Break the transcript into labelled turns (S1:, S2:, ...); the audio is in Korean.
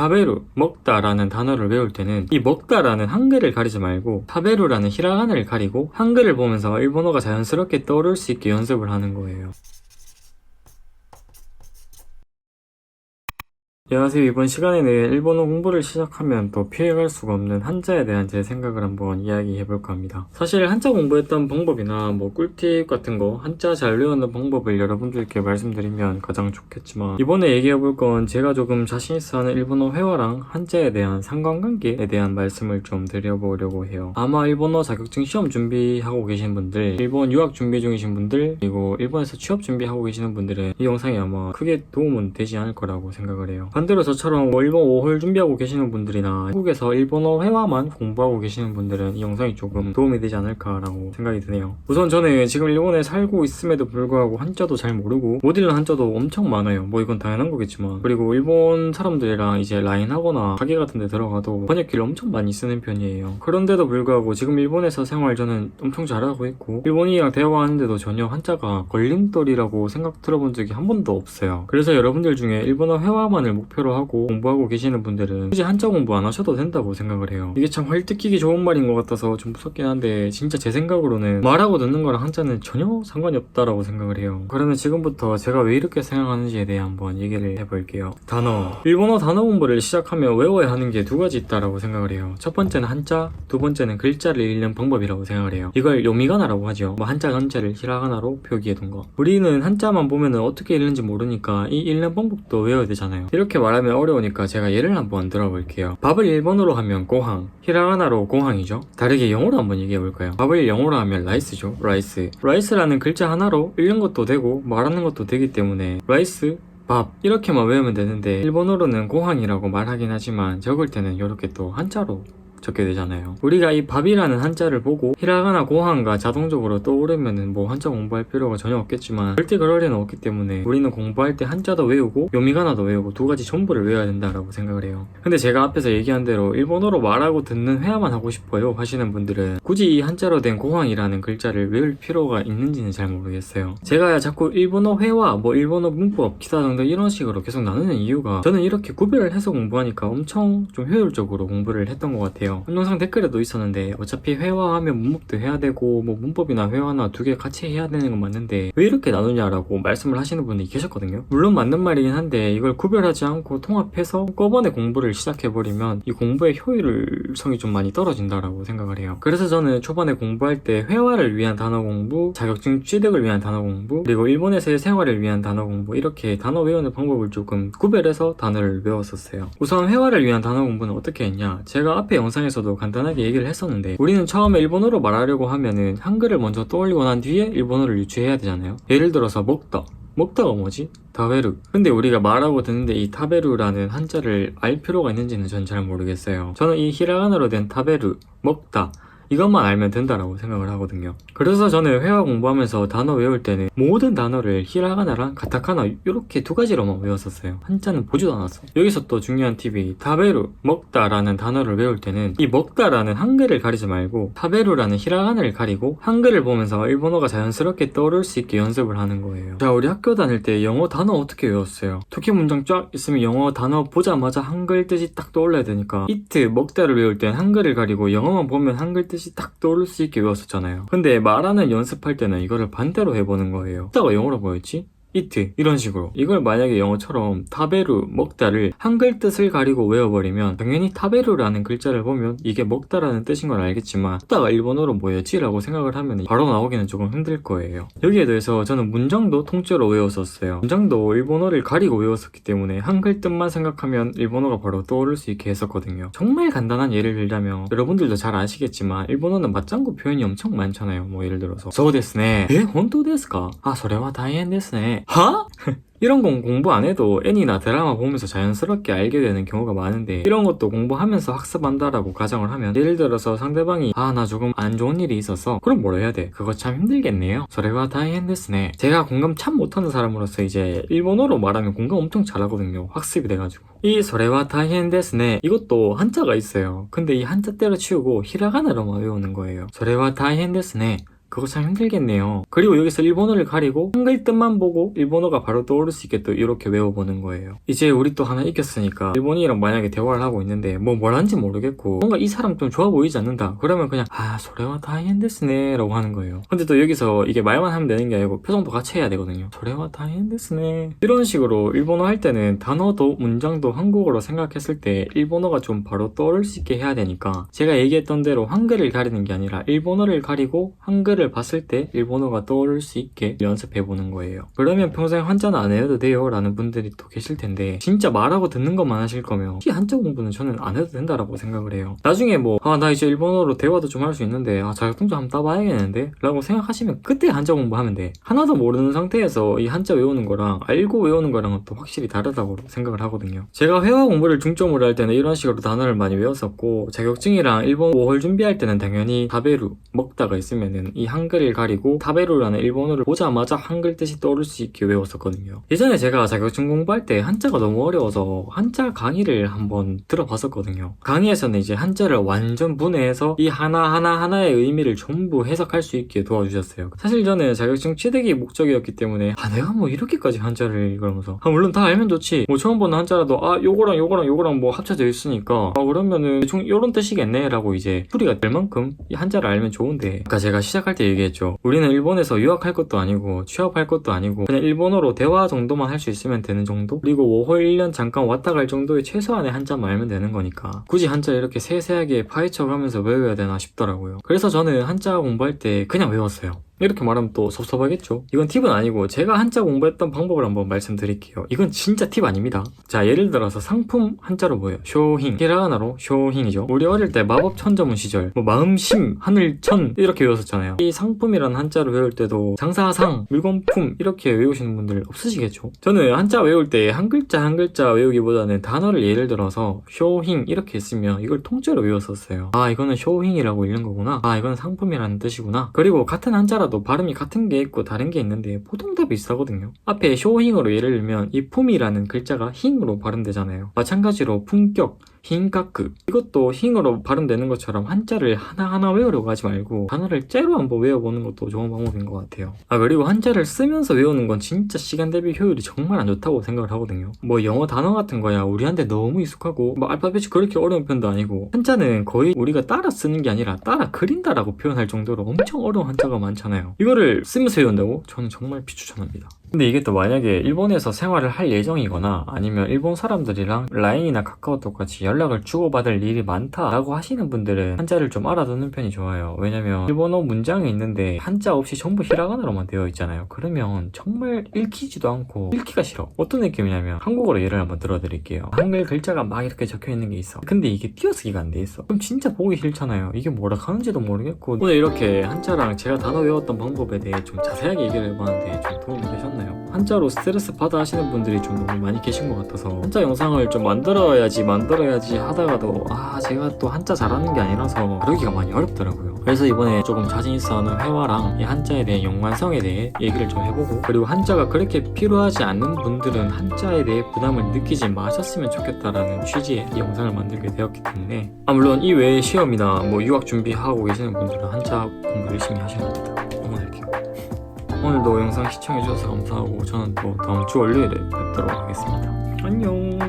S1: 타베루, 먹다라는 단어를 외울 때는 이 먹다라는 한글을 가리지 말고 타베루라는 히라가나를 가리고 한글을 보면서 일본어가 자연스럽게 떠오를 수 있게 연습을 하는 거예요. 안녕하세요. 이번 시간에는 일본어 공부를 시작하면 또 피해갈 수가 없는 한자에 대한 제 생각을 한번 이야기해 볼까 합니다. 사실 한자 공부했던 방법이나 뭐 꿀팁 같은 거 한자 잘 외우는 방법을 여러분들께 말씀드리면 가장 좋겠지만 이번에 얘기해 볼 건 제가 조금 자신 있어 하는 일본어 회화랑 한자에 대한 상관관계에 대한 말씀을 좀 드려보려고 해요. 아마 일본어 자격증 시험 준비하고 계신 분들, 일본 유학 준비 중이신 분들, 그리고 일본에서 취업 준비하고 계시는 분들은 이 영상이 아마 크게 도움은 되지 않을 거라고 생각을 해요. 반대로 저처럼 뭐 일본 5월 준비하고 계시는 분들이나 한국에서 일본어 회화만 공부하고 계시는 분들은 이 영상이 조금 도움이 되지 않을까라고 생각이 드네요. 우선 저는 지금 일본에 살고 있음에도 불구하고 한자도 잘 모르고 못 읽는 한자도 엄청 많아요. 뭐 이건 당연한 거겠지만 그리고 일본 사람들이랑 이제 라인 하거나 가게 같은 데 들어가도 번역기를 엄청 많이 쓰는 편이에요. 그런데도 불구하고 지금 일본에서 생활 저는 엄청 잘하고 있고 일본인이랑 대화하는데도 전혀 한자가 걸림돌이라고 생각 들어본 적이 한 번도 없어요. 그래서 여러분들 중에 일본어 회화만을 목 표로 하고 공부하고 계시는 분들은 굳이 한자 공부 안 하셔도 된다고 생각을 해요. 이게 참 헐뜯기기 좋은 말인 것 같아서 좀 무섭긴 한데 진짜 제 생각으로는 말하고 듣는 거랑 한자는 전혀 상관이 없다라고 생각을 해요. 그러면 지금부터 제가 왜 이렇게 생각하는지에 대해 한번 얘기를 해볼게요. 단어. 일본어 단어 공부를 시작하면 외워야 하는 게 두 가지 있다라고 생각을 해요. 첫 번째는 한자, 두 번째는 글자를 읽는 방법이라고 생각을 해요. 이걸 요미가나라고 하죠. 뭐 한자 한자를 히라가나로 표기해둔 거. 우리는 한자만 보면은 어떻게 읽는지 모르니까 이 읽는 방법도 외워야 되잖아요. 이렇게 말하면 어려우니까 제가 예를 한번 들어볼게요. 밥을 일본어로 하면 고항, 히라가나로 공항이죠. 다르게 영어로 한번 얘기해볼까요? 밥을 영어로 하면 라이스죠. 라이스. 라이스라는 글자 하나로 읽는 것도 되고 말하는 것도 되기 때문에 라이스, 밥 이렇게만 외우면 되는데 일본어로는 고항이라고 말하긴 하지만 적을 때는 이렇게 또 한자로 적게 되잖아요. 우리가 이 밥이라는 한자를 보고 히라가나 고항가 자동적으로 떠오르면은 뭐 한자 공부할 필요가 전혀 없겠지만 절대 그럴 리는 없기 때문에 우리는 공부할 때 한자도 외우고 요미가나도 외우고 두 가지 전부를 외워야 된다라고 생각을 해요. 근데 제가 앞에서 얘기한 대로 일본어로 말하고 듣는 회화만 하고 싶어요 하시는 분들은 굳이 이 한자로 된 고항이라는 글자를 외울 필요가 있는지는 잘 모르겠어요. 제가 자꾸 일본어 회화, 뭐 일본어 문법, 기사 등등 이런 식으로 계속 나누는 이유가 저는 이렇게 구별을 해서 공부하니까 엄청 좀 효율적으로 공부를 했던 것 같아요. 영상 댓글에도 있었는데 어차피 회화하면 문법도 해야 되고 뭐 문법이나 회화나 두 개 같이 해야 되는 건 맞는데 왜 이렇게 나누냐라고 말씀을 하시는 분이 계셨거든요. 물론 맞는 말이긴 한데 이걸 구별하지 않고 통합해서 한꺼번에 공부를 시작해버리면 이 공부의 효율성이 좀 많이 떨어진다라고 생각을 해요. 그래서 저는 초반에 공부할 때 회화를 위한 단어 공부, 자격증 취득을 위한 단어 공부, 그리고 일본에서의 생활을 위한 단어 공부 이렇게 단어 외우는 방법을 조금 구별해서 단어를 외웠었어요. 우선 회화를 위한 단어 공부는 어떻게 했냐? 제가 앞에 영상 에서도 간단하게 얘기를 했었는데 우리는 처음에 일본어로 말하려고 하면은 한글을 먼저 떠올리고 난 뒤에 일본어를 유추해야 되잖아요. 예를 들어서 먹다. 먹다가 뭐지? 타베루. 근데 우리가 말하고 듣는데 이 타베루라는 한자를 알 필요가 있는지는 전 잘 모르겠어요. 저는 이 히라가나로 된 타베루, 먹다. 이것만 알면 된다라고 생각을 하거든요. 그래서 저는 회화 공부하면서 단어 외울 때는 모든 단어를 히라가나랑 가타카나 이렇게 두 가지로만 외웠었어요. 한자는 보지도 않았어. 여기서 또 중요한 팁이 타베루, 먹다 라는 단어를 외울 때는 이 먹다 라는 한글을 가리지 말고 타베루라는 히라가나를 가리고 한글을 보면서 일본어가 자연스럽게 떠오를 수 있게 연습을 하는 거예요. 자, 우리 학교 다닐 때 영어 단어 어떻게 외웠어요? 토끼 문장 쫙 있으면 영어 단어 보자마자 한글 뜻이 딱 떠올라야 되니까 이트, 먹다를 외울 땐 한글을 가리고 영어만 보면 한글 뜻이 딱 떠오를 수 있게 외웠었잖아요. 근데 말하는 연습할 때는 이거를 반대로 해보는 거예요. 먹다가 영어로 뭐였지? 이트 이런 식으로. 이걸 만약에 영어처럼 타베루 먹다를 한글 뜻을 가리고 외워버리면 당연히 타베루라는 글자를 보면 이게 먹다라는 뜻인 걸 알겠지만 먹다가 일본어로 뭐였지? 라고 생각을 하면 바로 나오기는 조금 힘들 거예요. 여기에 대해서 저는 문장도 통째로 외웠었어요. 문장도 일본어를 가리고 외웠었기 때문에 한글 뜻만 생각하면 일본어가 바로 떠오를 수 있게 했었거든요. 정말 간단한 예를 들자면 여러분들도 잘 아시겠지만 일본어는 맞장구 표현이 엄청 많잖아요. 뭐 예를 들어서 소 데스네 에? 혼토 데스까? 아 소레와 다이엔 데스네. 하? 이런 건 공부 안 해도 애니나 드라마 보면서 자연스럽게 알게 되는 경우가 많은데 이런 것도 공부하면서 학습한다라고 가정을 하면 예를 들어서 상대방이 아 나 조금 안 좋은 일이 있어서 그럼 뭘 해야 돼? 그거 참 힘들겠네요. それは 다이앤데스네 제가 공감 참 못하는 사람으로서 이제 일본어로 말하면 공감 엄청 잘하거든요. 학습이 돼가지고 이 소레와 다이앤데스네 이것도 한자가 있어요. 근데 이 한자대로 치우고 히라가나로만 외우는 거예요. 소레와 다이앤데스네 그거 참 힘들겠네요. 그리고 여기서 일본어를 가리고 한글 뜻만 보고 일본어가 바로 떠오를 수 있게 또 이렇게 외워보는 거예요. 이제 우리 또 하나 이겼으니까 일본인이랑 만약에 대화를 하고 있는데 뭐 뭘 하는지 모르겠고 뭔가 이 사람 좀 좋아 보이지 않는다. 그러면 그냥 아 소레와 다이엔데스네 라고 하는 거예요. 근데 또 여기서 이게 말만 하면 되는 게 아니고 표정도 같이 해야 되거든요. 소레와 다이엔데스네 이런 식으로 일본어 할 때는 단어도 문장도 한국어로 생각했을 때 일본어가 좀 바로 떠오를 수 있게 해야 되니까 제가 얘기했던 대로 한글을 가리는 게 아니라 일본어를 가리고 한글 을 봤을 때 일본어가 떠오를 수 있게 연습해 보는 거예요. 그러면 평생 한자는 안 해도 돼요 라는 분들이 또 계실 텐데 진짜 말하고 듣는 것만 하실 거면 이 한자 공부는 저는 안 해도 된다라고 생각을 해요. 나중에 뭐 아 나 이제 일본어로 대화도 좀 할 수 있는데 아 자격증 한번 따봐야겠는데 라고 생각하시면 그때 한자 공부하면 돼. 하나도 모르는 상태에서 이 한자 외우는 거랑 알고 외우는 거랑은 또 확실히 다르다고 생각을 하거든요. 제가 회화 공부를 중점으로 할 때는 이런 식으로 단어를 많이 외웠었고 자격증이랑 일본 5월 준비할 때는 당연히 타베루 먹다가 있으면은 이 한글을 가리고 타베루라는 일본어를 보자마자 한글 뜻이 떠오를 수 있게 외웠었거든요. 예전에 제가 자격증 공부할 때 한자가 너무 어려워서 한자 강의를 한번 들어봤었거든요. 강의에서는 이제 한자를 완전 분해해서 이 하나하나 하나의 의미를 전부 해석할 수 있게 도와주셨어요. 사실 저는 자격증 취득이 목적이었기 때문에 아 내가 뭐 이렇게까지 한자를 그러면서 아 물론 다 알면 좋지 뭐 처음 보는 한자라도 아 요거랑 요거랑 요거랑 뭐 합쳐져 있으니까 아 그러면은 대충 요런 뜻이겠네 라고 이제 풀이가 될 만큼 이 한자를 알면 좋은데 아까 제가 시작할 때 얘기했죠. 우리는 일본에서 유학할 것도 아니고 취업할 것도 아니고 그냥 일본어로 대화 정도만 할 수 있으면 되는 정도? 그리고 5월 1년 잠깐 왔다 갈 정도의 최소한의 한자만 알면 되는 거니까 굳이 한자 이렇게 세세하게 파헤쳐 가면서 외워야 되나 싶더라고요. 그래서 저는 한자 공부할 때 그냥 외웠어요 이렇게 말하면 또 섭섭하겠죠. 이건 팁은 아니고 제가 한자 공부했던 방법을 한번 말씀드릴게요. 이건 진짜 팁 아닙니다. 자 예를 들어서 상품 한자로 뭐예요? 쇼힝 히라가나로 쇼힝이죠. 우리 어릴 때 마법 천자문 시절 뭐 마음심 하늘천 이렇게 외웠었잖아요. 이 상품이라는 한자를 외울 때도 장사상 물건품 이렇게 외우시는 분들 없으시겠죠. 저는 한자 외울 때 한 글자 한 글자 외우기보다는 단어를 예를 들어서 쇼힝 이렇게 했으면 이걸 통째로 외웠었어요. 아 이거는 쇼힝이라고 읽는 거구나. 아 이건 상품이라는 뜻이구나. 그리고 같은 한자라도 발음이 같은 게 있고 다른 게 있는데 보통 다 비슷하거든요. 앞에 쇼힝으로 예를 들면 이 품이라는 글자가 힝으로 발음되잖아요. 마찬가지로 품격, 힝카크 이것도 힝으로 발음되는 것처럼 한자를 하나하나 외우려고 하지 말고 단어를 째로 한번 외워보는 것도 좋은 방법인 것 같아요. 아 그리고 한자를 쓰면서 외우는 건 진짜 시간 대비 효율이 정말 안 좋다고 생각을 하거든요. 뭐 영어 단어 같은 거야 우리한테 너무 익숙하고 뭐 알파벳이 그렇게 어려운 편도 아니고 한자는 거의 우리가 따라 쓰는 게 아니라 따라 그린다라고 표현할 정도로 엄청 어려운 한자가 많잖아요. 이거를 쓰면서 외운다고? 저는 정말 비추천 합니다. 근데 이게 또 만약에 일본에서 생활을 할 예정이거나 아니면 일본 사람들이랑 라인이나 카카오톡 같이 연락을 주고받을 일이 많다라고 하시는 분들은 한자를 좀 알아두는 편이 좋아요. 왜냐면 일본어 문장이 있는데 한자 없이 전부 히라가나로만 되어 있잖아요. 그러면 정말 읽히지도 않고 읽기가 싫어. 어떤 느낌이냐면 한국어로 예를 한번 들어드릴게요. 한글 글자가 막 이렇게 적혀 있는 게 있어. 근데 이게 띄어쓰기가 안 돼 있어. 그럼 진짜 보기 싫잖아요. 이게 뭐라 하는지도 모르겠고 오늘 이렇게 한자랑 제가 단어 외웠던 방법에 대해 좀 자세하게 얘기를 해봤는데 좀 도움이 되셨나요? 한자로 스트레스 받아 하시는 분들이 좀 너무 많이 계신 것 같아서 한자 영상을 좀 만들어야지 만들어야지 하다가도 아 제가 또 한자 잘하는 게 아니라서 그러기가 많이 어렵더라고요. 그래서 이번에 조금 자신 있어 하는 회화랑 이 한자에 대해 연관성에 대해 얘기를 좀 해보고 그리고 한자가 그렇게 필요하지 않는 분들은 한자에 대해 부담을 느끼지 마셨으면 좋겠다라는 취지의 이 영상을 만들게 되었기 때문에 아 물론 이 외에 시험이나 뭐 유학 준비하고 계시는 분들은 한자 공부 열심히 하셔야 됩니다 오늘도 영상 시청해주셔서 감사하고 저는 또 다음 주 월요일에 뵙도록 하겠습니다. 안녕.